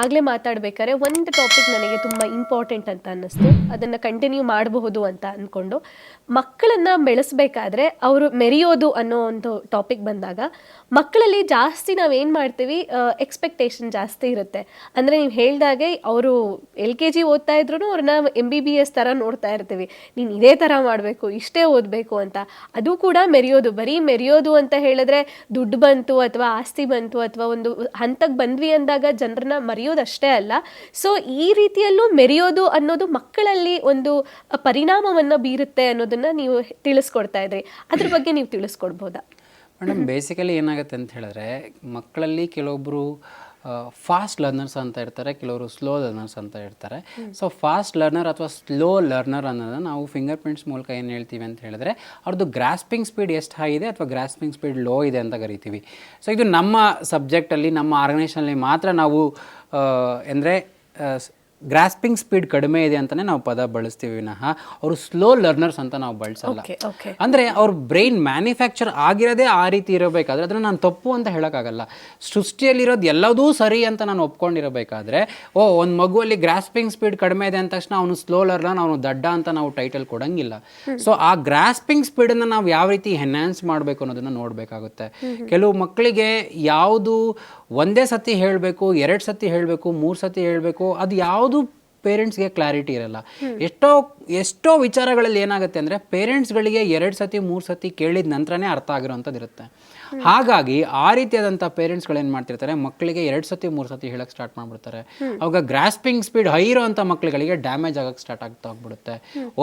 ಆಗಲೇ ಮಾತಾಡ್ಬೇಕಾದ್ರೆ ಒಂದು ಟಾಪಿಕ್ ನನಗೆ ತುಂಬ ಇಂಪಾರ್ಟೆಂಟ್ ಅಂತ ಅನ್ನಿಸ್ತು. ಅದನ್ನು ಕಂಟಿನ್ಯೂ ಮಾಡಬಹುದು ಅಂತ ಅಂದ್ಕೊಂಡು ಮಕ್ಕಳನ್ನು ಬೆಳೆಸಬೇಕಾದ್ರೆ ಅವರು ಮೆರೆಯೋದು ಅನ್ನೋ ಒಂದು ಟಾಪಿಕ್ ಬಂದಾಗ, ಮಕ್ಕಳಲ್ಲಿ ಜಾಸ್ತಿ ನಾವೇನು ಮಾಡ್ತೀವಿ ಎಕ್ಸ್ಪೆಕ್ಟೇಷನ್ ಜಾಸ್ತಿ ಇರುತ್ತೆ. ಅಂದರೆ ನೀವು ಹೇಳ್ದಾಗೆ ಅವರು ಎಲ್ ಕೆ ಜಿ ಓದ್ತಾ ಇದ್ರು ಅವ್ರನ್ನ ಎಂ ಬಿ ಬಿ ಎಸ್ ಥರ ನೋಡ್ತಾ ಇರ್ತೀವಿ. ನೀನು ಇದೇ ಥರ ಮಾಡಬೇಕು, ಇಷ್ಟೇ ಓದಬೇಕು ಅಂತ. ಅದು ಕೂಡ ಮೆರೆಯೋದು, ಬರೀ ಮೆರೆಯೋದು ಅಂತ ಹೇಳಿದ್ರೆ ದುಡ್ಡು ಬಂತು ಅಥವಾ ಆಸ್ತಿ ಬಂತು ಅಥವಾ ಒಂದು ಹಂತಕ್ಕೆ ಬಂದ್ವಿ ಅಂದಾಗ ಜನರನ್ನ ಮರೆಯೋದಷ್ಟೇ ಅಲ್ಲ. ಸೊ ಈ ರೀತಿಯಲ್ಲೂ ಮೆರೆಯೋದು ಅನ್ನೋದು ಮಕ್ಕಳಲ್ಲಿ ಒಂದು ಪರಿಣಾಮವನ್ನು ಬೀರುತ್ತೆ ಅನ್ನೋದನ್ನ ನೀವು ತಿಳಿಸ್ಕೊಡ್ತಾ ಇದ್ರಿ. ಅದ್ರ ಬಗ್ಗೆ ನೀವು ತಿಳಿಸ್ಕೊಡ್ಬೋದಾ? ಮೇಡಮ್ ಬೇಸಿಕಲಿ ಏನಾಗುತ್ತೆ ಅಂತ ಹೇಳಿದ್ರೆ ಮಕ್ಕಳಲ್ಲಿ ಕೆಲವೊಬ್ಬರು ಫಾಸ್ಟ್ ಲರ್ನರ್ಸ್ ಅಂತ ಇರ್ತಾರೆ ಕೆಲವರು ಸ್ಲೋ ಲರ್ನರ್ಸ್ ಅಂತ ಇರ್ತಾರೆ ಸೊ ಫಾಸ್ಟ್ ಲರ್ನರ್ ಅಥವಾ ಸ್ಲೋ ಲರ್ನರ್ ಅನ್ನೋದನ್ನ ನಾವು ಫಿಂಗರ್ ಪ್ರಿಂಟ್ಸ್ ಮೂಲಕ ಏನು ಹೇಳ್ತೀವಿ ಅಂತ ಹೇಳಿದ್ರೆ ಅವ್ರದ್ದು ಗ್ರಾಸ್ಪಿಂಗ್ ಸ್ಪೀಡ್ ಎಷ್ಟು ಹೈ ಇದೆ ಅಥವಾ ಗ್ರಾಸ್ಪಿಂಗ್ ಸ್ಪೀಡ್ ಲೋ ಇದೆ ಅಂತ ಕರಿತೀವಿ. ಸೊ ಇದು ನಮ್ಮ ಸಬ್ಜೆಕ್ಟಲ್ಲಿ ನಮ್ಮ ಆರ್ಗನೈಸೇಷನಲ್ಲಿ ಮಾತ್ರ ನಾವು ಅಂದರೆ ಗ್ರಾಸ್ಪಿಂಗ್ ಸ್ಪೀಡ್ ಕಡಿಮೆ ಇದೆ ಅಂತಲೇ ನಾವು ಪದ ಬಳಸ್ತೀವಿ ವಿನಃ. ಅವರು ಸ್ಲೋ ಲರ್ನರ್ಸ್ ಅಂತ ನಾವು ಬಳಸಲ್ಲ. ಅಂದರೆ ಅವ್ರ ಬ್ರೈನ್ ಮ್ಯಾನುಫ್ಯಾಕ್ಚರ್ ಆಗಿರೋದೇ ಆ ರೀತಿ ಇರಬೇಕಾದ್ರೆ ಅದನ್ನು ನಾನು ತಪ್ಪು ಅಂತ ಹೇಳೋಕ್ಕಾಗಲ್ಲ. ಸೃಷ್ಟಿಯಲ್ಲಿರೋದು ಎಲ್ಲದೂ ಸರಿ ಅಂತ ನಾನು ಒಪ್ಕೊಂಡಿರಬೇಕಾದ್ರೆ ಓ ಒಂದು ಮಗುವಲ್ಲಿ ಗ್ರಾಸ್ಪಿಂಗ್ ಸ್ಪೀಡ್ ಕಡಿಮೆ ಇದೆ ಅಂದ ತಕ್ಷಣ ಅವನು ಸ್ಲೋ ಲರ್ನರ್ ಅವನು ದಡ್ಡ ಅಂತ ನಾವು ಟೈಟಲ್ ಕೊಡಂಗಿಲ್ಲ. ಸೊ ಆ ಗ್ರಾಸ್ಪಿಂಗ್ ಸ್ಪೀಡನ್ನು ನಾವು ಯಾವ ರೀತಿ ಎನ್ಹ್ಯಾನ್ಸ್ ಮಾಡಬೇಕು ಅನ್ನೋದನ್ನು ನೋಡಬೇಕಾಗುತ್ತೆ. ಕೆಲವು ಮಕ್ಕಳಿಗೆ ಯಾವುದು ಒಂದೇ ಸತಿ ಹೇಳಬೇಕು ಎರಡು ಸತಿ ಹೇಳಬೇಕು ಮೂರು ಸತಿ ಹೇಳಬೇಕು ಅದು ಯಾವುದು ಪೇರೆಂಟ್ಸ್ಗೆ ಕ್ಲಾರಿಟಿ ಇರಲ್ಲ. ಎಷ್ಟೋ ಎಷ್ಟೋ ವಿಚಾರಗಳಲ್ಲಿ ಏನಾಗುತ್ತೆ ಅಂದರೆ ಪೇರೆಂಟ್ಸ್ಗಳಿಗೆ ಎರಡು ಸತಿ ಮೂರು ಸತಿ ಕೇಳಿದ ನಂತರನೇ ಅರ್ಥ ಆಗಿರೋಂಥದ್ದು ಇರುತ್ತೆ ಹಾಗಾಗಿ ಆ ರೀತಿಯಾದಂಥ ಪೇರೆಂಟ್ಸ್ಗಳು ಏನು ಮಾಡ್ತಿರ್ತಾರೆ? ಮಕ್ಕಳಿಗೆ ಎರಡು ಸತಿ ಮೂರು ಸತಿ ಹೇಳಕ್ಕೆ ಸ್ಟಾರ್ಟ್ ಮಾಡ್ಬಿಡ್ತಾರೆ. ಅವಾಗ ಗ್ರಾಸ್ಪಿಂಗ್ ಸ್ಪೀಡ್ ಹೈ ಇರೋವಂಥ ಮಕ್ಕಳುಗಳಿಗೆ ಡ್ಯಾಮೇಜ್ ಆಗಕ್ಕೆ ಸ್ಟಾರ್ಟ್ ಆಗ್ತಾ ಹೋಗ್ಬಿಡುತ್ತೆ.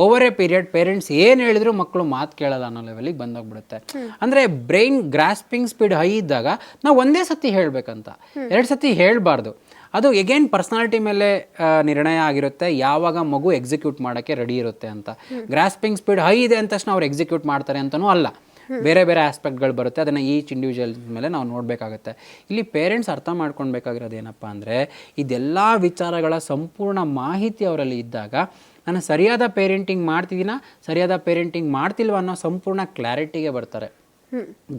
ಓವರ್ ಎ ಪೀರಿಯಡ್ ಪೇರೆಂಟ್ಸ್ ಏನು ಹೇಳಿದ್ರು ಮಕ್ಕಳು ಮಾತು ಕೇಳಲ್ಲ ಅನ್ನೋ ಲೆವೆಲಿಗೆ ಬಂದೋಗ್ಬಿಡುತ್ತೆ. ಅಂದರೆ ಬ್ರೈನ್ ಗ್ರಾಸ್ಪಿಂಗ್ ಸ್ಪೀಡ್ ಹೈ ಇದ್ದಾಗ ನಾವು ಒಂದೇ ಸತಿ ಹೇಳಬೇಕಂತ. ಎರಡು ಸತಿ ಹೇಳಬಾರ್ದು. ಅದು ಎಗೇನ್ ಪರ್ಸನಾಲಿಟಿ ಮೇಲೆ ನಿರ್ಣಯ ಆಗಿರುತ್ತೆ. ಯಾವಾಗ ಮಗು ಎಕ್ಸಿಕ್ಯೂಟ್ ಮಾಡೋಕ್ಕೆ ರೆಡಿ ಇರುತ್ತೆ ಅಂತ. ಗ್ರಾಸ್ಪಿಂಗ್ ಸ್ಪೀಡ್ ಹೈ ಇದೆ ಅಂತ ತಕ್ಷಣ ಅವ್ರು ಎಕ್ಸಿಕ್ಯೂಟ್ ಮಾಡ್ತಾರೆ ಅಂತಲೂ ಅಲ್ಲ. ಬೇರೆ ಬೇರೆ ಆಸ್ಪೆಕ್ಟ್ಗಳು ಬರುತ್ತೆ. ಅದನ್ನು ಈಚ್ ಇಂಡಿವಿಜುವಲ್ ಮೇಲೆ ನಾವು ನೋಡಬೇಕಾಗುತ್ತೆ. ಇಲ್ಲಿ ಪೇರೆಂಟ್ಸ್ ಅರ್ಥ ಮಾಡ್ಕೊಳ್ಬೇಕಾಗಿರೋದು ಏನಪ್ಪ ಅಂದರೆ, ಇದೆಲ್ಲ ವಿಚಾರಗಳ ಸಂಪೂರ್ಣ ಮಾಹಿತಿ ಅವರಲ್ಲಿ ಇದ್ದಾಗ, ನಾನು ಸರಿಯಾದ ಪೇರೆಂಟಿಂಗ್ ಮಾಡ್ತಿದ್ದೀನಾ, ಸರಿಯಾದ ಪೇರೆಂಟಿಂಗ್ ಮಾಡ್ತಿಲ್ವ ಅನ್ನೋ ಸಂಪೂರ್ಣ ಕ್ಲಾರಿಟಿಗೆ ಬರ್ತಾರೆ.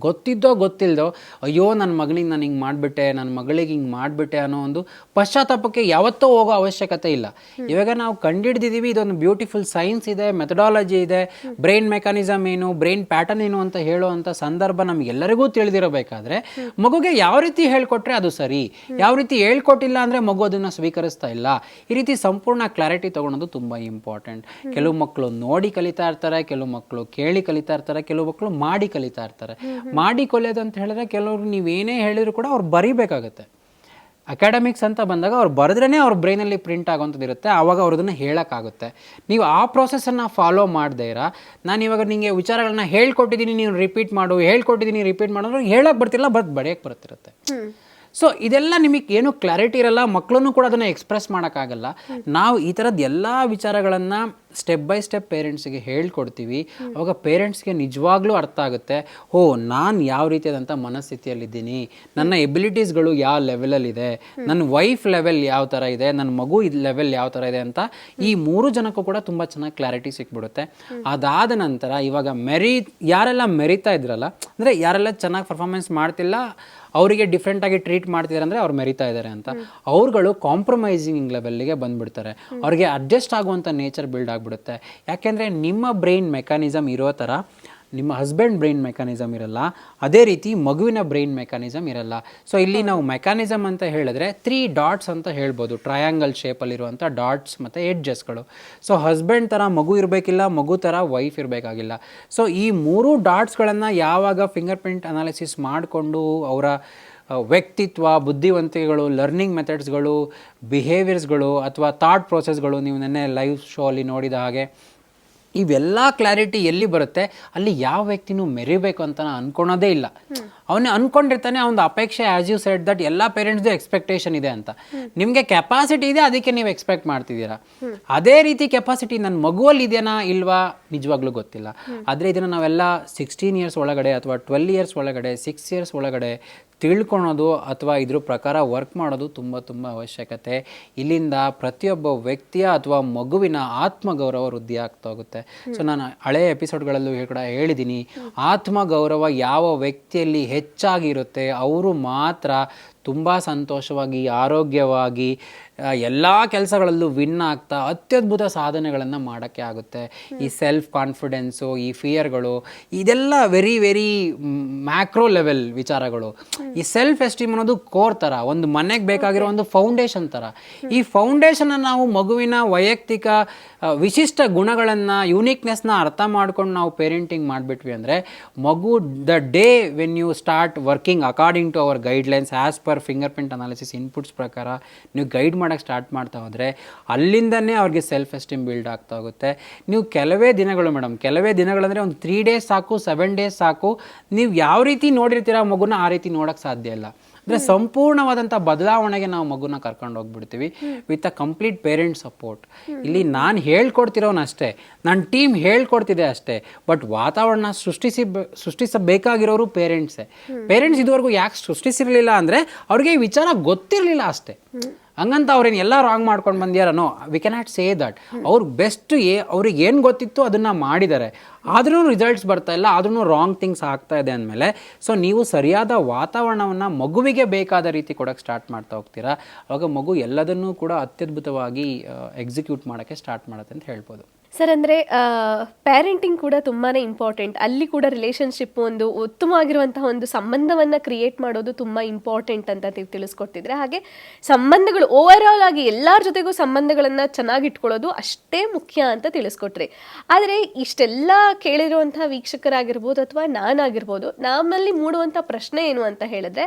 ಗೊತ್ತಿದ್ದೋ ಗೊತ್ತಿಲ್ಲದೋ ಅಯ್ಯೋ ನನ್ನ ಮಗನಿಗೆ ನಾನು ಹಿಂಗೆ ಮಾಡಿಬಿಟ್ಟೆ ನನ್ನ ಮಗಳಿಗೆ ಹಿಂಗೆ ಮಾಡಿಬಿಟ್ಟೆ ಅನ್ನೋ ಒಂದು ಪಶ್ಚಾತ್ತಾಪಕ್ಕೆ ಯಾವತ್ತೂ ಹೋಗೋ ಅವಶ್ಯಕತೆ ಇಲ್ಲ. ಇವಾಗ ನಾವು ಕಂಡಿಡ್ದಿದ್ದೀವಿ ಇದೊಂದು ಬ್ಯೂಟಿಫುಲ್ ಸೈನ್ಸ್ ಇದೆ ಮೆಥಡಾಲಜಿ ಇದೆ ಬ್ರೈನ್ ಮೆಕಾನಿಸಮ್ ಏನು ಬ್ರೈನ್ ಪ್ಯಾಟರ್ನ್ ಏನು ಅಂತ ಹೇಳೋ ಅಂಥ ಸಂದರ್ಭ ನಮಗೆಲ್ಲರಿಗೂ ತಿಳಿದಿರಬೇಕಾದ್ರೆ ಮಗುಗೆ ಯಾವ ರೀತಿ ಹೇಳ್ಕೊಟ್ರೆ ಅದು ಸರಿ ಯಾವ ರೀತಿ ಹೇಳ್ಕೊಟ್ಟಿಲ್ಲ ಅಂದರೆ ಮಗು ಅದನ್ನು ಸ್ವೀಕರಿಸ್ತಾ ಇಲ್ಲ. ಈ ರೀತಿ ಸಂಪೂರ್ಣ ಕ್ಲಾರಿಟಿ ತೊಗೊಳೋದು ತುಂಬ ಇಂಪಾರ್ಟೆಂಟ್ ಕೆಲವು ಮಕ್ಕಳು ನೋಡಿ ಕಲಿತಾ ಇರ್ತಾರೆ ಕೆಲವು ಮಕ್ಕಳು ಕೇಳಿ ಕಲಿತಾ ಇರ್ತಾರೆ ಕೆಲವು ಮಕ್ಕಳು ಮಾಡಿ ಕಲಿತಾ ಇರ್ತಾರೆ. ಮಾಡಿ ಕೊಲೆಯೋದು ಅಂತ ಹೇಳಿದ್ರೆ ಕೆಲವರು ನೀವೇನೇ ಹೇಳಿದ್ರು ಕೂಡ ಅವ್ರು ಬರೀಬೇಕಾಗತ್ತೆ. ಅಕಾಡೆಮಿಕ್ಸ್ ಅಂತ ಬಂದಾಗ ಅವ್ರು ಬರೆದ್ರೇ ಅವ್ರ ಬ್ರೈನಲ್ಲಿ ಪ್ರಿಂಟ್ ಆಗೋಂಥದ್ದು ಇರುತ್ತೆ. ಆವಾಗ ಅವ್ರದನ್ನ ಹೇಳೋಕ್ಕಾಗುತ್ತೆ. ನೀವು ಆ ಪ್ರೊಸೆಸನ್ನು ಫಾಲೋ ಮಾಡದೇ ಇರ. ನಾನು ಇವಾಗ ನಿಮಗೆ ವಿಚಾರಗಳನ್ನ ಹೇಳ್ಕೊಟ್ಟಿದ್ದೀನಿ ನೀವು ರಿಪೀಟ್ ಮಾಡು. ಹೇಳ್ಕೊಟ್ಟಿದ್ದೀನಿ ರಿಪೀಟ್ ಮಾಡಿದ್ರು ಹೇಳೋಕೆ ಬರ್ತಿಲ್ಲ ಬಟ್ ಬಡಿಯೋಕ್ಕೆ ಬರ್ತಿರುತ್ತೆ. ಸೊ ಇದೆಲ್ಲ ನಿಮಗೆ ಏನು ಕ್ಲಾರಿಟಿ ಇರಲ್ಲ ಮಕ್ಕಳನ್ನು ಕೂಡ ಅದನ್ನು ಎಕ್ಸ್ಪ್ರೆಸ್ ಮಾಡೋಕ್ಕಾಗಲ್ಲ. ನಾವು ಈ ಥರದ್ದು ಎಲ್ಲ ವಿಚಾರಗಳನ್ನು ಸ್ಟೆಪ್ ಬೈ ಸ್ಟೆಪ್ ಪೇರೆಂಟ್ಸಿಗೆ ಹೇಳ್ಕೊಡ್ತೀವಿ. ಅವಾಗ ಪೇರೆಂಟ್ಸ್ಗೆ ನಿಜವಾಗ್ಲೂ ಅರ್ಥ ಆಗುತ್ತೆ, ಓ, ನಾನು ಯಾವ ರೀತಿಯಾದಂಥ ಮನಸ್ಥಿತಿಯಲ್ಲಿದ್ದೀನಿ. ನನ್ನ ಎಬಿಲಿಟೀಸ್ಗಳು ಯಾವ ಲೆವೆಲಲ್ಲಿದೆ ನನ್ನ ವೈಫ್ ಲೆವೆಲ್ ಯಾವ ಥರ ಇದೆ. ನನ್ನ ಮಗು ಇದು ಲೆವೆಲ್ ಯಾವ ಥರ ಇದೆ ಅಂತ ಈ ಮೂರು ಜನಕ್ಕೂ ಕೂಡ ತುಂಬ ಚೆನ್ನಾಗಿ ಕ್ಲಾರಿಟಿ ಸಿಕ್ಬಿಡುತ್ತೆ. ಅದಾದ ನಂತರ ಇವಾಗ ಮೆರಿ, ಯಾರೆಲ್ಲ ಮೆರಿತಾ ಇದ್ರಲ್ಲ, ಅಂದರೆ ಯಾರೆಲ್ಲ ಚೆನ್ನಾಗಿ ಪರ್ಫಾರ್ಮೆನ್ಸ್ ಮಾಡ್ತಿಲ್ಲ ಅವರಿಗೆ ಡಿಫ್ರೆಂಟಾಗಿ ಟ್ರೀಟ್ ಮಾಡ್ತಿದ್ದಾರೆ ಅಂದರೆ ಅವ್ರು ಮೆರಿತಾ ಇದ್ದಾರೆ ಅಂತ. ಅವ್ರುಗಳು ಕಾಂಪ್ರಮೈಸಿಂಗ್ ಲೆವೆಲ್ಗೆ ಬಂದ್ಬಿಡ್ತಾರೆ. ಅವ್ರಿಗೆ ಅಡ್ಜಸ್ಟ್ ಆಗುವಂಥ ನೇಚರ್ ಬಿಲ್ಡ್ ಆಗಿಬಿಡುತ್ತೆ. ಯಾಕೆಂದರೆ ನಿಮ್ಮ ಬ್ರೈನ್ ಮೆಕಾನಿಸಮ್ ಇರೋ ಥರ ನಿಮ್ಮ ಹಸ್ಬೆಂಡ್ ಬ್ರೈನ್ ಮೆಕಾನಿಸಮ್ ಇರಲ್ಲ, ಅದೇ ರೀತಿ ಮಗುವಿನ ಬ್ರೈನ್ ಮೆಕಾನಿಸಮ್ ಇರಲ್ಲ. ಸೊ ಇಲ್ಲಿ ನಾವು ಮೆಕಾನಿಸಮ್ ಅಂತ ಹೇಳಿದ್ರೆ ತ್ರೀ ಡಾಟ್ಸ್ ಅಂತ ಹೇಳ್ಬೋದು. ಟ್ರಯಾಂಗಲ್ ಶೇಪಲ್ಲಿರುವಂಥ ಡಾಟ್ಸ್ ಮತ್ತು ಎಡ್ಜಸ್ಗಳು ಸೊ ಹಸ್ಬೆಂಡ್ ಥರ ಮಗು ಇರಬೇಕಿಲ್ಲ, ಮಗು ಥರ ವೈಫ್ ಇರಬೇಕಾಗಿಲ್ಲ. ಸೊ ಈ ಮೂರು ಡಾಟ್ಸ್ಗಳನ್ನು ಯಾವಾಗ ಫಿಂಗರ್ ಪ್ರಿಂಟ್ ಅನಾಲಿಸಿಸ್ ಮಾಡಿಕೊಂಡು ಅವರ ವ್ಯಕ್ತಿತ್ವ, ಬುದ್ಧಿವಂತಿಕೆಗಳು ಲರ್ನಿಂಗ್ ಮೆಥಡ್ಸ್ಗಳು ಬಿಹೇವಿಯರ್ಸ್ಗಳು ಅಥವಾ ಥಾಟ್ ಪ್ರೋಸೆಸ್ಗಳು ನೀವು ನೆನ್ನೆ ಲೈವ್ ಶೋ ಅಲ್ಲಿ ನೋಡಿದ ಹಾಗೆ ಇವೆಲ್ಲ ಕ್ಲಾರಿಟಿ ಎಲ್ಲಿ ಬರುತ್ತೆ? ಅಲ್ಲಿ ಯಾವ ವ್ಯಕ್ತಿನೂ ಮೆರಿಬೇಕು ಅಂತ ನಾನು ಅನ್ಕೊಳೋದೇ ಇಲ್ಲ. ಅವನೇ ಅನ್ಕೊಂಡಿರ್ತಾನೆ ಅವನ ಅಪೇಕ್ಷೆ ಆ್ಯಸ್ ಯು ಸೆಡ್ ದಟ್ ಎಲ್ಲ ಪೇರೆಂಟ್ಸ್ದು ಎಕ್ಸ್ಪೆಕ್ಟೇಷನ್ ಇದೆ ಅಂತ. ನಿಮಗೆ ಕೆಪಾಸಿಟಿ ಇದೆ, ಅದಕ್ಕೆ ನೀವು ಎಕ್ಸ್ಪೆಕ್ಟ್ ಮಾಡ್ತಿದ್ದೀರಾ. ಅದೇ ರೀತಿ ಕೆಪಾಸಿಟಿ ನನ್ನ ಮಗುವಲ್ಲಿ ಇದೆಯಾ ಇಲ್ವಾ? ನಿಜವಾಗ್ಲೂ ಗೊತ್ತಿಲ್ಲ. ಆದರೆ ಇದನ್ನು ನಾವೆಲ್ಲ ಸಿಕ್ಸ್ಟೀನ್ ಇಯರ್ಸ್ ಒಳಗಡೆ ಅಥವಾ ಟ್ವೆಲ್ ಇಯರ್ಸ್ ಒಳಗಡೆ ಸಿಕ್ಸ್ ಇಯರ್ಸ್ ಒಳಗಡೆ ತಿಳ್ಕೊಳೋದು ಅಥವಾ ಇದ್ರ ಪ್ರಕಾರ ವರ್ಕ್ ಮಾಡೋದು ತುಂಬ ತುಂಬ ಅವಶ್ಯಕತೆ. ಇಲ್ಲಿಂದ ಪ್ರತಿಯೊಬ್ಬ ವ್ಯಕ್ತಿಯ ಅಥವಾ ಮಗುವಿನ ಆತ್ಮಗೌರವ ವೃದ್ಧಿ ಆಗ್ತಾ ಹೋಗುತ್ತೆ. ಸೊ ನಾನು ಹಳೆಯ ಎಪಿಸೋಡ್ಗಳಲ್ಲೂ ಕೂಡ ಹೇಳಿದ್ದೀನಿ ಆತ್ಮಗೌರವ ಯಾವ ವ್ಯಕ್ತಿಯಲ್ಲಿ ಹೆಚ್ಚಾಗಿರುತ್ತೆ ಅವರು ಮಾತ್ರ ತುಂಬ ಸಂತೋಷವಾಗಿ ಆರೋಗ್ಯವಾಗಿ ಎಲ್ಲ ಕೆಲಸಗಳಲ್ಲೂ ವಿನ್ ಆಗ್ತಾ ಅತ್ಯದ್ಭುತ ಸಾಧನೆಗಳನ್ನು ಮಾಡೋಕ್ಕೆ ಆಗುತ್ತೆ. ಈ ಸೆಲ್ಫ್ ಕಾನ್ಫಿಡೆನ್ಸು ಈ ಫಿಯರ್ಗಳು ಇದೆಲ್ಲ ವೆರಿ ವೆರಿ ಮ್ಯಾಕ್ರೋ ಲೆವೆಲ್ ವಿಚಾರಗಳು. ಈ ಸೆಲ್ಫ್ ಎಸ್ಟೀಮ್ ಅನ್ನೋದು ಕೋರ್ ಥರ ಒಂದು ಮನೆಗೆ ಬೇಕಾಗಿರೋ ಒಂದು ಫೌಂಡೇಶನ್ ಥರ ಈ ಫೌಂಡೇಶನ್ ನಾವು ಮಗುವಿನ ವೈಯಕ್ತಿಕ ವಿಶಿಷ್ಟ ಗುಣಗಳನ್ನು ಯುನೀಕ್ನೆಸ್ನ ಅರ್ಥ ಮಾಡ್ಕೊಂಡು ನಾವು ಪೇರೆಂಟಿಂಗ್ ಮಾಡಿಬಿಟ್ವಿ ಅಂದರೆ ಮಗು the day when you start working according to our guidelines as per finger print analysis inputs ಪ್ರಕಾರ ನೀವು ಗೈಡ್ ಮಾಡೋಕ್ಕೆ ಸ್ಟಾರ್ಟ್ ಮಾಡ್ತಾ ಹೋದರೆ ಅಲ್ಲಿಂದನೇ ಅವ್ರಿಗೆ ಸೆಲ್ಫ್ ಎಸ್ಟೀಮ್ ಬಿಲ್ಡ್ ಆಗ್ತಾ ಹೋಗುತ್ತೆ. ನೀವು ಕೆಲವೇ ದಿನಗಳು ಮೇಡಮ್ ಕೆಲವೇ ದಿನಗಳಂದರೆ ಒಂದು ತ್ರೀ ಡೇಸ್ ಸಾಕು ಸೆವೆನ್ ಡೇಸ್ ಸಾಕು, ನೀವು ಯಾವ ರೀತಿ ನೋಡಿರ್ತೀರ ಮಗುನ ಆ ರೀತಿ ನೋಡೋಕ್ಕೆ ಸಾಧ್ಯ ಇಲ್ಲ. ಅಂದರೆ ಸಂಪೂರ್ಣವಾದಂಥ ಬದಲಾವಣೆಗೆ ನಾವು ಮಗುನ ಕರ್ಕೊಂಡು ಹೋಗ್ಬಿಡ್ತೀವಿ with a complete parent support ಇಲ್ಲಿ ನಾನು ಹೇಳ್ಕೊಡ್ತಿರೋನು ಅಷ್ಟೇ ನನ್ನ ಟೀಮ್ ಹೇಳ್ಕೊಡ್ತಿದೆ ಅಷ್ಟೇ ಬಟ್ ವಾತಾವರಣ ಸೃಷ್ಟಿಸಿ ಸೃಷ್ಟಿಸಬೇಕಾಗಿರೋರು ಪೇರೆಂಟ್ಸೇ ಪೇರೆಂಟ್ಸ್ ಇದುವರೆಗೂ ಯಾಕೆ ಸೃಷ್ಟಿಸಿರಲಿಲ್ಲ ಅಂದರೆ ಅವ್ರಿಗೆ ಈ ವಿಚಾರ ಗೊತ್ತಿರಲಿಲ್ಲ ಅಷ್ಟೇ. ಹಂಗಂತ ಅವ್ರೇನು ಎಲ್ಲ ರಾಂಗ್ ಮಾಡ್ಕೊಂಡು ಬಂದ್ಯಾರನೋ ವಿ ಕೆನಾಟ್ ಸೇ ದಟ್ ಅವ್ರ ಬೆಸ್ಟ್ ಏ, ಅವ್ರಿಗೆ ಏನು ಗೊತ್ತಿತ್ತು ಅದನ್ನು ಮಾಡಿದ್ದಾರೆ. ಆದ್ರೂ ರಿಸಲ್ಟ್ಸ್ ಬರ್ತಾ ಇಲ್ಲ ಆದ್ರೂ ರಾಂಗ್ ಥಿಂಗ್ಸ್ ಆಗ್ತಾ ಇದೆ ಅಂದಮೇಲೆ ಸೊ ನೀವು ಸರಿಯಾದ ವಾತಾವರಣವನ್ನು ಮಗುವಿಗೆ ಬೇಕಾದ ರೀತಿ ಕೊಡೋಕ್ಕೆ ಸ್ಟಾರ್ಟ್ ಮಾಡ್ತಾ ಹೋಗ್ತೀರಾ? ಅವಾಗ ಮಗು ಎಲ್ಲದನ್ನೂ ಕೂಡ ಅತ್ಯದ್ಭುತವಾಗಿ ಎಕ್ಸಿಕ್ಯೂಟ್ ಮಾಡೋಕ್ಕೆ ಸ್ಟಾರ್ಟ್ ಮಾಡುತ್ತೆ ಅಂತ ಹೇಳ್ಬೋದು. ಸರ್, ಅಂದರೆ ಪ್ಯಾರೆಂಟಿಂಗ್ ಕೂಡ ತುಂಬಾ ಇಂಪಾರ್ಟೆಂಟ್ ಅಲ್ಲಿ ಕೂಡ ರಿಲೇಷನ್ಶಿಪ್ ಒಂದು ಉತ್ತಮವಾಗಿರುವಂತಹ ಒಂದು ಸಂಬಂಧವನ್ನು ಕ್ರಿಯೇಟ್ ಮಾಡೋದು ತುಂಬ ಇಂಪಾರ್ಟೆಂಟ್ ಅಂತ ತಿಳಿಸ್ಕೊಡ್ತಿದ್ರೆ. ಹಾಗೆ ಸಂಬಂಧಗಳು ಓವರ್ ಆಲ್ ಆಗಿ ಎಲ್ಲರ ಜೊತೆಗೂ ಸಂಬಂಧಗಳನ್ನು ಚೆನ್ನಾಗಿ ಇಟ್ಕೊಳ್ಳೋದು ಅಷ್ಟೇ ಮುಖ್ಯ ಅಂತ ತಿಳಿಸ್ಕೊಟ್ರಿ. ಆದರೆ ಇಷ್ಟೆಲ್ಲ ಕೇಳಿರುವಂತಹ ವೀಕ್ಷಕರಾಗಿರ್ಬೋದು ಅಥವಾ ನಾನಾಗಿರ್ಬೋದು ನಮ್ಮಲ್ಲಿ ಮೂಡುವಂಥ ಪ್ರಶ್ನೆ ಏನು ಅಂತ ಹೇಳಿದ್ರೆ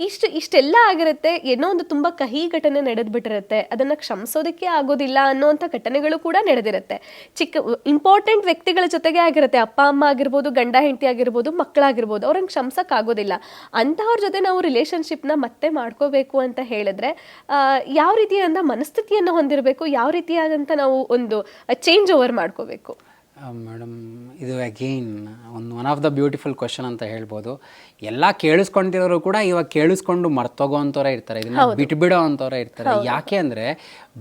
ಇಷ್ಟು ಇಷ್ಟೆಲ್ಲ ಆಗಿರುತ್ತೆ, ಏನೋ ಒಂದು ತುಂಬ ಕಹಿ ಘಟನೆ ನಡೆದ್ಬಿಟ್ಟಿರುತ್ತೆ, ಅದನ್ನು ಕ್ಷಮಿಸೋದಕ್ಕೆ ಆಗೋದಿಲ್ಲ ಅನ್ನೋವಂಥ ಘಟನೆಗಳು ಕೂಡ ನಡೆದಿರುತ್ತೆ. ಚಿಕ್ಕ ಇಂಪಾರ್ಟೆಂಟ್ ವ್ಯಕ್ತಿಗಳ ಜೊತೆಗೆ ಆಗಿರುತ್ತೆ, ಅಪ್ಪ, ಅಮ್ಮ ಆಗಿರ್ಬೋದು, ಗಂಡ, ಹೆಂಡತಿ ಆಗಿರ್ಬೋದು, ಮಕ್ಕಳಾಗಿರ್ಬೋದು ಅವ್ರಂಗೆ ಕ್ಷಮಿಸೋಕ್ಕಾಗೋದಿಲ್ಲ ಅಂತವ್ರ ಜೊತೆ ನಾವು ರಿಲೇಷನ್ಶಿಪ್ನ ಮತ್ತೆ ಮಾಡ್ಕೋಬೇಕು ಅಂತ ಹೇಳಿದ್ರೆ ಯಾವ ರೀತಿಯಾದಂಥ ಮನಸ್ಥಿತಿಯನ್ನು ಹೊಂದಿರಬೇಕು, ಯಾವ ರೀತಿಯಾದಂಥ ನಾವು ಒಂದು ಚೇಂಜ್ ಓವರ್ ಮಾಡ್ಕೋಬೇಕು ಮೇಡಮ್ ಇದು ಅಗೇನ್ ಒಂದು one of the beautiful question ಅಂತ ಹೇಳ್ಬೋದು. ಎಲ್ಲ ಕೇಳಿಸ್ಕೊಂತಿರೋರು ಕೂಡ ಇವಾಗ ಕೇಳಿಸ್ಕೊಂಡು ಮರ್ತೋಗೋ ಅಂತವ್ರೆ ಇರ್ತಾರೆ ಇದನ್ನ ಬಿಟ್ಬಿಡೋ ಅಂತವ್ರೆ ಇರ್ತಾರೆ. ಯಾಕೆ ಅಂದರೆ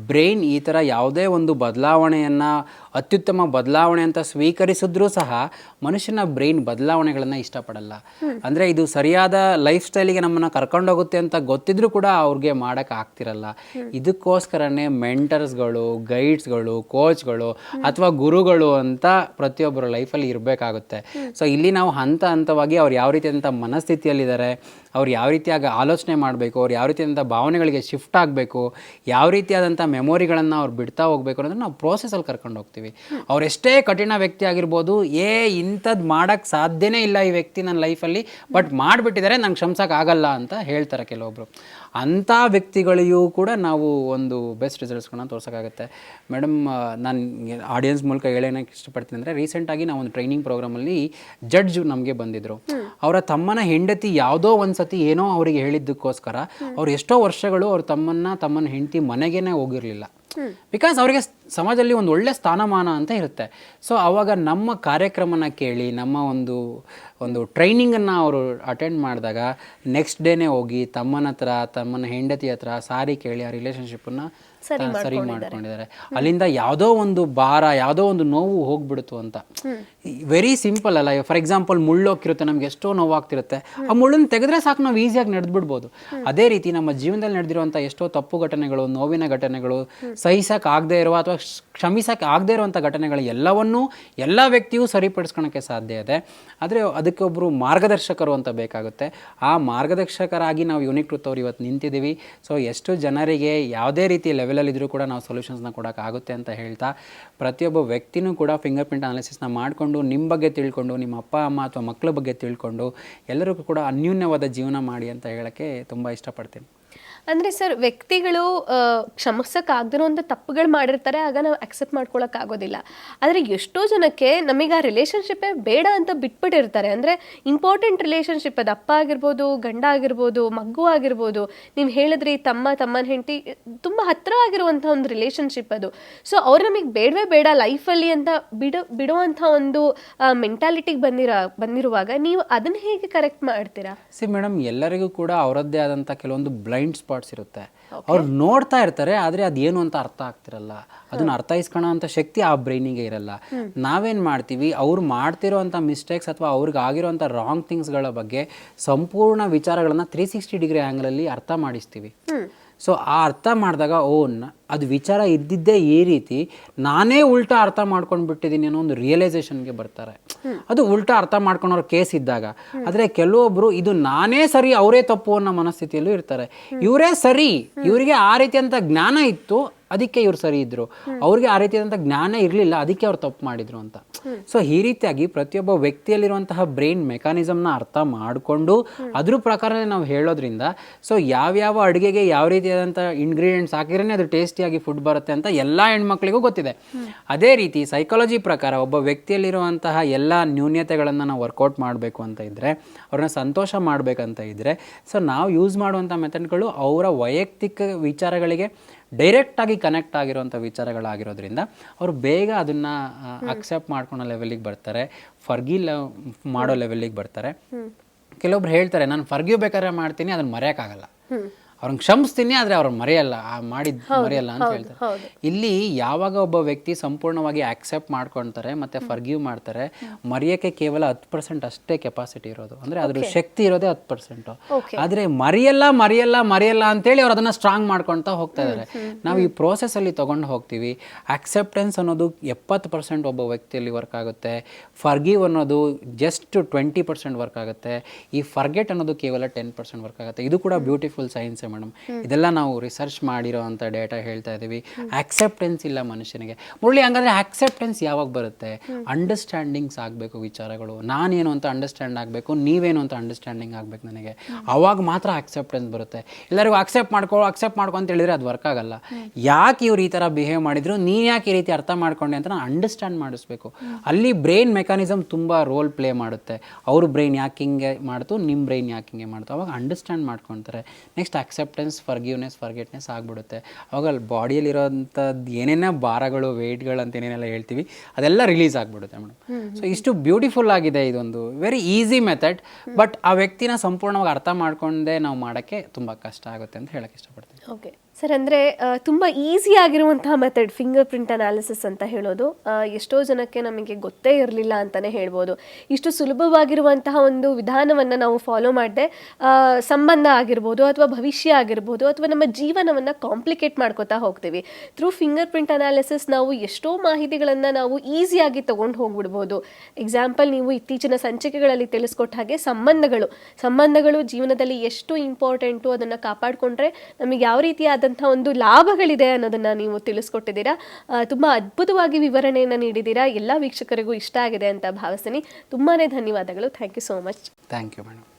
ಬ್ರೈನ್ ಈ ಥರ ಯಾವುದೇ ಒಂದು ಬದಲಾವಣೆಯನ್ನು ಅತ್ಯುತ್ತಮ ಬದಲಾವಣೆ ಅಂತ ಸ್ವೀಕರಿಸಿದ್ರೂ ಸಹ ಮನುಷ್ಯನ ಬ್ರೈನ್ ಬದಲಾವಣೆಗಳನ್ನು ಇಷ್ಟಪಡಲ್ಲ. ಅಂದರೆ ಇದು ಸರಿಯಾದ ಲೈಫ್ ಸ್ಟೈಲಿಗೆ ನಮ್ಮನ್ನು ಕರ್ಕೊಂಡೋಗುತ್ತೆ ಅಂತ ಗೊತ್ತಿದ್ರೂ ಕೂಡ ಅವ್ರಿಗೆ ಮಾಡೋಕ್ಕೆ ಆಗ್ತಿರಲ್ಲ. ಇದಕ್ಕೋಸ್ಕರನೇ ಮೆಂಟರ್ಸ್ಗಳು ಗೈಡ್ಸ್ಗಳು ಕೋಚ್ಗಳು ಅಥವಾ ಗುರುಗಳು ಅಂತ ಪ್ರತಿಯೊಬ್ಬರ ಲೈಫಲ್ಲಿ ಇರಬೇಕಾಗುತ್ತೆ. ಸೊ ಇಲ್ಲಿ ನಾವು ಹಂತ ಹಂತವಾಗಿ ಅವ್ರು ಯಾವ ರೀತಿಯಾದಂಥ ಮನಸ್ಥಿತಿಯಲ್ಲಿದ್ದಾರೆ. ಅವ್ರು ಯಾವ ರೀತಿಯಾಗಿ ಆಲೋಚನೆ ಮಾಡಬೇಕು ಅವ್ರು ಯಾವ ರೀತಿಯಾದಂಥ ಭಾವನೆಗಳಿಗೆ ಶಿಫ್ಟ್ ಆಗಬೇಕು ಯಾವ ರೀತಿಯಾದಂಥ ಮೆಮೊರಿಗಳನ್ನು ಅವ್ರು ಬಿಡ್ತಾ ಹೋಗಬೇಕು ಅನ್ನೋದನ್ನ ನಾವು ಪ್ರೋಸೆಸಲ್ಲಿ ಕರ್ಕೊಂಡು ಹೋಗ್ತೀವಿ. ಅವ್ರು ಎಷ್ಟೇ ಕಠಿಣ ವ್ಯಕ್ತಿ ಆಗಿರ್ಬೋದು ಏ ಇಂಥದ್ದು ಮಾಡೋಕ್ಕೆ ಸಾಧ್ಯನೇ ಇಲ್ಲ ಈ ವ್ಯಕ್ತಿ ನನ್ನ ಲೈಫಲ್ಲಿ ಬಟ್ ಮಾಡಿಬಿಟ್ಟಿದ್ದಾರೆ ನಂಗೆ ಕ್ಷಮಿಸೋಕ್ಕಾಗಲ್ಲ ಆಗಲ್ಲ ಅಂತ ಹೇಳ್ತಾರೆ ಕೆಲವೊಬ್ಬರು ಅಂಥ ವ್ಯಕ್ತಿಗಳಿಗೂ ಕೂಡ ನಾವು ಒಂದು ಬೆಸ್ಟ್ ರಿಸಲ್ಟ್ಸ್ಗಳನ್ನ ತೋರ್ಸೋಕ್ಕಾಗುತ್ತೆ. ಮೇಡಮ್ ನಾನು ಆಡಿಯನ್ಸ್ ಮೂಲಕ ಹೇಳೋಣಕ್ಕೆ ಇಷ್ಟಪಡ್ತೀನಿ ಅಂದರೆ ರೀಸೆಂಟಾಗಿ ನಾವು ಒಂದು ಟ್ರೈನಿಂಗ್ ಪ್ರೋಗ್ರಾಮಲ್ಲಿ ಜಡ್ಜ್ ನಮಗೆ ಬಂದಿದ್ದರು ಅವರ ತಮ್ಮನ ಹೆಂಡತಿ ಯಾವುದೋ ಒಂದು ಸತಿ ಏನೋ ಅವರಿಗೆ ಹೇಳಿದ್ದಕ್ಕೋಸ್ಕರ ಅವ್ರು ಎಷ್ಟೋ ವರ್ಷಗಳು ಅವ್ರು ತಮ್ಮನ್ನ ತಮ್ಮನ್ನ ಹೆಂಡತಿ ಮನೆಗೇನೆ ಹೋಗಿರಲಿಲ್ಲ. ಬಿಕಾಸ್ ಅವರಿಗೆ ಸಮಾಜದಲ್ಲಿ ಒಂದು ಒಳ್ಳೆ ಸ್ಥಾನಮಾನ ಅಂತ ಇರುತ್ತೆ. ಸೊ ಅವಾಗ ನಮ್ಮ ಕಾರ್ಯಕ್ರಮನ ಕೇಳಿ, ನಮ್ಮ ಒಂದು ಒಂದು ಟ್ರೈನಿಂಗನ್ನು ಅವರು ಅಟೆಂಡ್ ಮಾಡಿದಾಗ ನೆಕ್ಸ್ಟ್ ಡೇನೇ ಹೋಗಿ ತಮ್ಮನ ಹತ್ರ ತಮ್ಮನ ಹೆಂಡತಿ ಹತ್ರ ಸಾರಿ ಕೇಳಿ ಆ ರಿಲೇಷನ್ಶಿಪ್ಪನ್ನು ಸರಿ ಮಾಡ್ಕೊಂಡಿದ್ದಾರೆ. ಅಲ್ಲಿಂದ ಯಾವುದೋ ಒಂದು ಭಾರ ಯಾವುದೋ ಒಂದು ನೋವು ಹೋಗ್ಬಿಡ್ತು ಅಂತ. ವೆರಿ ಸಿಂಪಲ್ ಅಲ್ಲ ಫಾರ್ ಎಕ್ಸಾಂಪಲ್ ಮುಳ್ಳು ಹೋಗಿರುತ್ತೆ ನಮ್ಗೆ ಎಷ್ಟೋ ನೋವಾಗ್ತಿರುತ್ತೆ. ಆ ಮುಳ್ಳನ್ನು ತೆಗೆದ್ರೆ ಸಾಕು ನಾವು ಈಸಿಯಾಗಿ ನಡೆದ್ಬಿಡ್ಬೋದು. ಅದೇ ರೀತಿ ನಮ್ಮ ಜೀವನದಲ್ಲಿ ನಡೆದಿರುವಂಥ ಎಷ್ಟೋ ತಪ್ಪು ಘಟನೆಗಳು ನೋವಿನ ಘಟನೆಗಳು ಸಹಿಸಕ್ಕೆ ಆಗದೆ ಇರುವ ಅಥವಾ ಕ್ಷಮಿಸಕ್ಕೆ ಆಗದೆ ಇರುವಂಥ ಘಟನೆಗಳು ಎಲ್ಲವನ್ನೂ ಎಲ್ಲ ವ್ಯಕ್ತಿಯೂ ಸರಿಪಡಿಸ್ಕೊಳಕ್ಕೆ ಸಾಧ್ಯ ಇದೆ. ಆದರೆ ಅದಕ್ಕೆ ಒಬ್ಬರು ಮಾರ್ಗದರ್ಶಕರು ಅಂತ ಬೇಕಾಗುತ್ತೆ. ಆ ಮಾರ್ಗದರ್ಶಕರಾಗಿ ನಾವು ಯುನಿಕ್ ಅವ್ರು ಇವತ್ತು ನಿಂತಿದ್ದೀವಿ. ಸೊ ಎಷ್ಟು ಜನರಿಗೆ ಯಾವುದೇ ರೀತಿ ಲೆವೆಲಲ್ಲಿದ್ದರೂ ಕೂಡ ನಾವು ಸೊಲ್ಯೂಷನ್ಸ್ನ ಕೊಡೋಕ್ಕಾಗುತ್ತೆ ಅಂತ ಹೇಳ್ತಾ, ಪ್ರತಿಯೊಬ್ಬ ವ್ಯಕ್ತಿನೂ ಕೂಡ ಫಿಂಗರ್ ಪ್ರಿಂಟ್ ಅನಾಲಿಸಿಸ್ನ ಮಾಡಿಕೊಂಡು ನಿಮ್ಮ ಬಗ್ಗೆ ತಿಳ್ಕೊಂಡು, ನಿಮ್ಮ ಅಪ್ಪ, ಅಮ್ಮ ಅಥವಾ ಮಕ್ಕಳ ಬಗ್ಗೆ ತಿಳ್ಕೊಂಡು ಎಲ್ಲರಿಗೂ ಕೂಡ ಅನ್ಯೂನ್ಯವಾದ ಜೀವನ ಮಾಡಿ ಅಂತ ಹೇಳೋಕ್ಕೆ ತುಂಬ ಇಷ್ಟಪಡ್ತೀನಿ. ಅಂದ್ರೆ ಸರ್, ವ್ಯಕ್ತಿಗಳು ಕ್ಷಮಿಸೋಕ್ಕಾಗದಿರೋ ಒಂದು ತಪ್ಪುಗಳು ಮಾಡಿರ್ತಾರೆ, ಆಗ ನಾವು ಅಕ್ಸೆಪ್ಟ್ ಮಾಡ್ಕೊಳ್ಳೋಕ್ಕಾಗೋದಿಲ್ಲ ಆದರೆ ಎಷ್ಟೋ ಜನಕ್ಕೆ ನಮಗೆ ಆ ರಿಲೇಷನ್ಶಿಪ್ಪೇ ಬೇಡ ಅಂತ ಬಿಟ್ಬಿಟ್ಟಿರ್ತಾರೆ. ಅಂದರೆ ಇಂಪಾರ್ಟೆಂಟ್ ರಿಲೇಷನ್ಶಿಪ್ ಅದು ಅಪ್ಪ ಆಗಿರ್ಬೋದು, ಗಂಡ ಆಗಿರ್ಬೋದು, ಮಗು ಆಗಿರ್ಬೋದು, ನೀವು ಹೇಳಿದ್ರಿ ತಮ್ಮ, ತಮ್ಮನ ಹೆಂಡತಿ, ತುಂಬ ಹತ್ತಿರ ಆಗಿರುವಂಥ ಒಂದು ರಿಲೇಷನ್ಶಿಪ್ ಅದು. ಸೊ ಅವ್ರು ನಮಗೆ ಬೇಡವೇ ಬೇಡ ಲೈಫಲ್ಲಿ ಅಂತ ಬಿಡು, ಬಿಡುವಂಥ ಒಂದು ಮೆಂಟಾಲಿಟಿಗೆ ಬಂದಿರ, ಬಂದಿರುವಾಗ ನೀವು ಅದನ್ನು ಹೇಗೆ ಕರೆಕ್ಟ್ ಮಾಡ್ತೀರಾ? ಸಿ ಮೇಡಮ್ ಎಲ್ಲರಿಗೂ ಕೂಡ ಅವರದ್ದೇ ಆದಂಥ ಕೆಲವೊಂದು ಬ್ಲೈಂಡ್ ಸ್ಪಾಟ್ ಸ್ಪಾಟ್ಸ್ ಇರುತ್ತೆ. ಅವ್ರು ನೋಡ್ತಾ ಇರ್ತಾರೆ ಆದರೆ ಅದೇನು ಅಂತ ಅರ್ಥ ಆಗ್ತಿರಲ್ಲ. ಅದನ್ನ ಅರ್ಥೈಸ್ಕೊಳ್ಳೋ ಅಂತ ಶಕ್ತಿ ಆ ಬ್ರೈನಿಗೆ ಇರಲ್ಲ. ನಾವೇನು ಮಾಡ್ತೀವಿ ಅವ್ರು ಮಾಡ್ತಿರೋಂಥ ಮಿಸ್ಟೇಕ್ಸ್ ಅಥವಾ ಅವ್ರಿಗೆ ಆಗಿರೋಂಥ ರಾಂಗ್ ಥಿಂಗ್ಸ್ಗಳ ಬಗ್ಗೆ ಸಂಪೂರ್ಣ ವಿಚಾರಗಳನ್ನು ತ್ರೀ ಸಿಕ್ಸ್ಟಿ ಡಿಗ್ರಿ ಆ್ಯಂಗಲಲ್ಲಿ ಅರ್ಥ ಮಾಡಿಸ್ತೀವಿ. ಸೊ ಆ ಅರ್ಥ ಮಾಡಿದಾಗ ಓ ನ- ಅದು ವಿಚಾರ ಇದ್ದಿದ್ದೇ ಈ ರೀತಿ ನಾನೇ ಉಲ್ಟಾ ಅರ್ಥ ಮಾಡ್ಕೊಂಡು ಬಿಟ್ಟಿದ್ದೀನಿ ಅನ್ನೋ ಒಂದು ರಿಯಲೈಸೇಷನ್ಗೆ ಬರ್ತಾರೆ. ಅದು ಉಲ್ಟಾ ಅರ್ಥ ಮಾಡ್ಕೊಳೋರು ಕೇಸ್ ಇದ್ದಾಗ. ಆದರೆ ಕೆಲವೊಬ್ರು ಇದು ನಾನೇ ಸರಿ, ಅವರೇ ತಪ್ಪು ಅನ್ನೋ ಮನಸ್ಥಿತಿಯಲ್ಲೂ ಇರ್ತಾರೆ. ಇವರೇ ಸರಿ, ಇವರಿಗೆ ಆ ರೀತಿಯಂಥ ಜ್ಞಾನ ಇತ್ತು ಅದಕ್ಕೆ ಇವ್ರು ಸರಿ ಇದ್ರು. ಅವ್ರಿಗೆ ಆ ರೀತಿಯಾದಂಥ ಜ್ಞಾನ ಇರಲಿಲ್ಲ ಅದಕ್ಕೆ ಅವ್ರು ತಪ್ಪು ಮಾಡಿದ್ರು ಅಂತ. ಸೊ ಈ ರೀತಿಯಾಗಿ ಪ್ರತಿಯೊಬ್ಬ ವ್ಯಕ್ತಿಯಲ್ಲಿರುವಂತಹ ಬ್ರೈನ್ ಮೆಕಾನಿಸಮ್ನ ಅರ್ಥ ಮಾಡಿಕೊಂಡು ಅದ್ರ ಪ್ರಕಾರನೇ ನಾವು ಹೇಳೋದ್ರಿಂದ ಸೊ ಯಾವ್ಯಾವ ಅಡುಗೆಗೆ ಯಾವ ರೀತಿಯಾದಂಥ ಇಂಗ್ರೀಡಿಯೆಂಟ್ಸ್ ಹಾಕಿದ್ರೆ ಅದು ಟೇಸ್ಟಿಯಾಗಿ ಫುಡ್ ಬರುತ್ತೆ ಅಂತ ಎಲ್ಲ ಹೆಣ್ಮಕ್ಳಿಗೂ ಗೊತ್ತಿದೆ. ಅದೇ ರೀತಿ ಸೈಕಾಲಜಿ ಪ್ರಕಾರ ಒಬ್ಬ ವ್ಯಕ್ತಿಯಲ್ಲಿರುವಂತಹ ಎಲ್ಲ ನ್ಯೂನ್ಯತೆಗಳನ್ನು ನಾವು ವರ್ಕೌಟ್ ಮಾಡಬೇಕು ಅಂತ ಇದ್ದರೆ ಅವ್ರನ್ನ ಸಂತೋಷ ಮಾಡಬೇಕಂತ ಇದ್ದರೆ ಸೊ ನಾವು ಯೂಸ್ ಮಾಡುವಂಥ ಮೆಥಡ್ಗಳು ಅವರ ವೈಯಕ್ತಿಕ ವಿಚಾರಗಳಿಗೆ ಡೈರೆಕ್ಟಾಗಿ ಕನೆಕ್ಟ್ ಆಗಿರುವಂಥ ವಿಚಾರಗಳಾಗಿರೋದ್ರಿಂದ ಅವರು ಬೇಗ ಅದನ್ನು ಅಕ್ಸೆಪ್ಟ್ ಮಾಡ್ಕೊಳೋ ಲೆವೆಲಿಗೆ ಬರ್ತಾರೆ. ಫರ್ಗಿ ಲೆವ್ ಮಾಡೋ ಲೆವೆಲಿಗೆ ಬರ್ತಾರೆ. ಕೆಲವೊಬ್ರು ಹೇಳ್ತಾರೆ ನಾನು ಫರ್ಗಿ ಬೇಕಾದ್ರೆ ಮಾಡ್ತೀನಿ ಅದನ್ನು ಮರೆಯೋಕ್ಕಾಗಲ್ಲ. ಅವ್ರನ್ನ ಕ್ಷಮಿಸ್ತೀನಿ ಆದರೆ ಅವ್ರನ್ನ ಮರೆಯಲ್ಲ. ಆ ಮಾಡಿದ ಮರೆಯಲ್ಲ ಅಂತ ಹೇಳ್ತಾರೆ. ಇಲ್ಲಿ ಯಾವಾಗ ಒಬ್ಬ ವ್ಯಕ್ತಿ ಸಂಪೂರ್ಣವಾಗಿ ಆಕ್ಸೆಪ್ಟ್ ಮಾಡ್ಕೊಳ್ತಾರೆ ಮತ್ತೆ ಫರ್ಗಿವ್ ಮಾಡ್ತಾರೆ ಮರೆಯೋಕ್ಕೆ ಕೇವಲ ಹತ್ತು ಪರ್ಸೆಂಟ್ ಅಷ್ಟೇ ಕೆಪಾಸಿಟಿ ಇರೋದು. ಅಂದ್ರೆ ಅದ್ರ ಶಕ್ತಿ ಇರೋದೇ ಹತ್ತು ಪರ್ಸೆಂಟು ಆದರೆ ಮರೆಯಲ್ಲ ಮರೆಯಲ್ಲ ಮರೆಯಲ್ಲ ಅಂತೇಳಿ ಅವ್ರು ಅದನ್ನ ಸ್ಟ್ರಾಂಗ್ ಮಾಡ್ಕೊಳ್ತಾ ಹೋಗ್ತಾ ಇದ್ದಾರೆ ನಾವು ಈ ಪ್ರೋಸೆಸ್ ಅಲ್ಲಿ ತಗೊಂಡು ಹೋಗ್ತೀವಿ. ಆಕ್ಸೆಪ್ಟೆನ್ಸ್ ಅನ್ನೋದು ಎಪ್ಪತ್ತು ಪರ್ಸೆಂಟ್ ಒಬ್ಬ ವ್ಯಕ್ತಿಯಲ್ಲಿ ವರ್ಕ್ ಆಗುತ್ತೆ. ಫರ್ಗಿವ್ ಅನ್ನೋದು ಜಸ್ಟ್ ಟ್ವೆಂಟಿ ಪರ್ಸೆಂಟ್ ವರ್ಕ್ ಆಗುತ್ತೆ. ಈ ಫರ್ಗೆಟ್ ಅನ್ನೋದು ಕೇವಲ ಟೆನ್ ಪರ್ಸೆಂಟ್ ವರ್ಕ್ ಆಗುತ್ತೆ. ಇದು ಕೂಡ ಬ್ಯೂಟಿಫುಲ್ ಸೈನ್ಸೇ ಮೇಡಮ್. ಇದೆಲ್ಲ ನಾವು ರಿಸರ್ಚ್ ಮಾಡಿರೋ ಅಂತ ಡೇಟಾ ಹೇಳ್ತಾ ಇದ್ದೀವಿ. ಆಕ್ಸೆಪ್ಟೆನ್ಸ್ ಇಲ್ಲ ಮನುಷ್ಯನಿಗೆ. ಮುರಳಿ ಹಂಗಂದ್ರೆ ಆಕ್ಸೆಪ್ಟೆನ್ಸ್ ಯಾವಾಗ ಬರುತ್ತೆ? ಅಂಡರ್ಸ್ಟ್ಯಾಂಡಿಂಗ್ಸ್ ಆಗಬೇಕು ವಿಚಾರಗಳು. ನಾನೇನು ಅಂತ ಅಂಡರ್ಸ್ಟ್ಯಾಂಡ್ ಆಗಬೇಕು ನೀವೇನು ಅಂತ ಅಂಡರ್ಸ್ಟ್ಯಾಂಡಿಂಗ್ ಆಗಬೇಕು ನನಗೆ. ಅವಾಗ ಮಾತ್ರ ಆಕ್ಸೆಪ್ಟೆನ್ಸ್ ಬರುತ್ತೆ. ಎಲ್ಲರಿಗೂ ಅಕ್ಸೆಪ್ಟ್ ಮಾಡ್ಕೊ ಅಕ್ಸೆಪ್ಟ್ ಮಾಡ್ಕೊ ಅಂತ ಹೇಳಿದ್ರೆ ಅದು ವರ್ಕ್ ಆಗಲ್ಲ. ಯಾಕೆ ಇವ್ರು ಈ ಥರ ಬಿಹೇವ್ ಮಾಡಿದ್ರು? ನೀನು ಯಾಕೆ ಈ ರೀತಿ ಅರ್ಥ ಮಾಡ್ಕೊಂಡೆ ಅಂತ ನಾನು ಅಂಡರ್ಸ್ಟ್ಯಾಂಡ್ ಮಾಡಿಸ್ಬೇಕು. ಅಲ್ಲಿ ಬ್ರೈನ್ ಮೆಕಾನಿಸಮ್ ತುಂಬ ರೋಲ್ ಪ್ಲೇ ಮಾಡುತ್ತೆ. ಅವ್ರ ಬ್ರೈನ್ ಯಾಕೆ ಹಿಂಗೆ ಮಾಡ್ತು? ನಿಮ್ಮ ಬ್ರೈನ್ ಯಾಕೆ ಹಿಂಗೆ ಮಾಡ್ತು? ಅವಾಗ ಅಂಡರ್ಸ್ಟ್ಯಾಂಡ್ ಮಾಡ್ಕೊತಾರೆ. ನೆಕ್ಸ್ಟ್ ಅಕ್ಸೆಪ್ಟೆನ್ಸ್ ಫರ್ಗಿವ್ನೆಸ್ ಫರ್ಗೆಟ್ನೆಸ್ ಆಗಿಬಿಡುತ್ತೆ. ಅವಾಗ ಅಲ್ಲಿ ಬಾಡಿಯಲ್ಲಿರೋಂಥದ್ದು ಏನೇನೋ ಭಾರಗಳು ಅಂತ ಏನೇನೆಲ್ಲ ಹೇಳ್ತೀವಿ ಅದೆಲ್ಲ ರಿಲೀಸ್ ಆಗಿಬಿಡುತ್ತೆ ಮೇಡಮ್. ಸೊ ಇಷ್ಟು ಬ್ಯೂಟಿಫುಲ್ ಆಗಿದೆ ಇದೊಂದು. ವೆರಿ ಈಸಿ ಮೆಥಡ್ ಬಟ್ ಆ ವ್ಯಕ್ತಿನ ಸಂಪೂರ್ಣವಾಗಿ ಅರ್ಥ ಮಾಡ್ಕೊಂಡೇ ನಾವು ಮಾಡೋಕ್ಕೆ ತುಂಬ ಕಷ್ಟ ಆಗುತ್ತೆ ಅಂತ ಹೇಳಕ್ಕೆ ಇಷ್ಟಪಡ್ತೀನಿ. ಓಕೆ ಸರ್, ಅಂದರೆ ತುಂಬ ಈಸಿ ಆಗಿರುವಂತಹ ಮೆಥಡ್ ಫಿಂಗರ್ ಪ್ರಿಂಟ್ ಅನಾಲಿಸಿಸ್ ಅಂತ ಹೇಳೋದು. ಎಷ್ಟೋ ಜನಕ್ಕೆ ನಮಗೆ ಗೊತ್ತೇ ಇರಲಿಲ್ಲ ಅಂತಲೇ ಹೇಳ್ಬೋದು. ಇಷ್ಟು ಸುಲಭವಾಗಿರುವಂತಹ ಒಂದು ವಿಧಾನವನ್ನು ನಾವು ಫಾಲೋ ಮಾಡದೆ ಸಂಬಂಧ ಆಗಿರ್ಬೋದು ಅಥವಾ ಭವಿಷ್ಯ ಆಗಿರ್ಬೋದು ಅಥವಾ ನಮ್ಮ ಜೀವನವನ್ನು ಕಾಂಪ್ಲಿಕೇಟ್ ಮಾಡ್ಕೋತಾ ಹೋಗ್ತೀವಿ. ಥ್ರೂ ಫಿಂಗರ್ ಪ್ರಿಂಟ್ ಅನಾಲಿಸಿಸ್ ನಾವು ಎಷ್ಟೋ ಮಾಹಿತಿಗಳನ್ನು ನಾವು ಈಸಿಯಾಗಿ ತೊಗೊಂಡು ಹೋಗ್ಬಿಡ್ಬೋದು. ಎಕ್ಸಾಂಪಲ್ ನೀವು ಇತ್ತೀಚಿನ ಸಂಚಿಕೆಗಳಲ್ಲಿ ತಿಳಿಸ್ಕೊಟ್ಟ ಹಾಗೆ ಸಂಬಂಧಗಳು. ಸಂಬಂಧಗಳು ಜೀವನದಲ್ಲಿ ಎಷ್ಟು ಇಂಪಾರ್ಟೆಂಟು ಅದನ್ನು ಕಾಪಾಡಿಕೊಂಡ್ರೆ ನಮಗೆ ಯಾವ ರೀತಿಯಾದಂಥ ಒಂದು ಲಾಭಗಳಿದೆ ಅನ್ನೋದನ್ನು ನೀವು ತಿಳಿಸ್ಕೊಟ್ಟಿದ್ದೀರಾ. ತುಂಬಾ ಅದ್ಭುತವಾಗಿ ವಿವರಣೆಯನ್ನು ನೀಡಿದ್ದೀರಾ. ಎಲ್ಲ ವೀಕ್ಷಕರಿಗೂ ಇಷ್ಟ ಆಗಿದೆ ಅಂತ ಭಾವಿಸ್ತೀನಿ. ತುಂಬಾ ಧನ್ಯವಾದಗಳು. Thank you so much. Thank you madam.